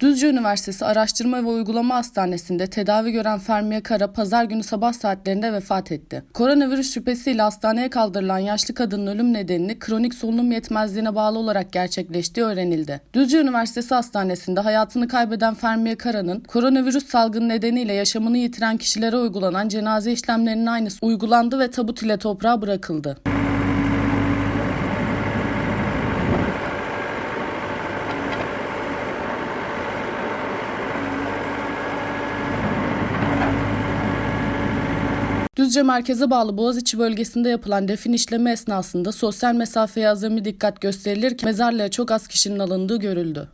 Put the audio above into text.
Düzce Üniversitesi Araştırma ve Uygulama Hastanesi'nde tedavi gören Fermiye Kara pazar günü sabah saatlerinde vefat etti. Koronavirüs şüphesiyle hastaneye kaldırılan yaşlı kadının ölüm nedenini kronik solunum yetmezliğine bağlı olarak gerçekleştiği öğrenildi. Düzce Üniversitesi Hastanesi'nde hayatını kaybeden Fermiye Kara'nın koronavirüs salgını nedeniyle yaşamını yitiren kişilere uygulanan cenaze işlemlerinin aynısı uygulandı ve tabut ile toprağa bırakıldı. Düzce merkeze bağlı Boğaziçi bölgesinde yapılan defin işlemi esnasında sosyal mesafeye azami dikkat gösterilirken mezarlığa çok az kişinin alındığı görüldü.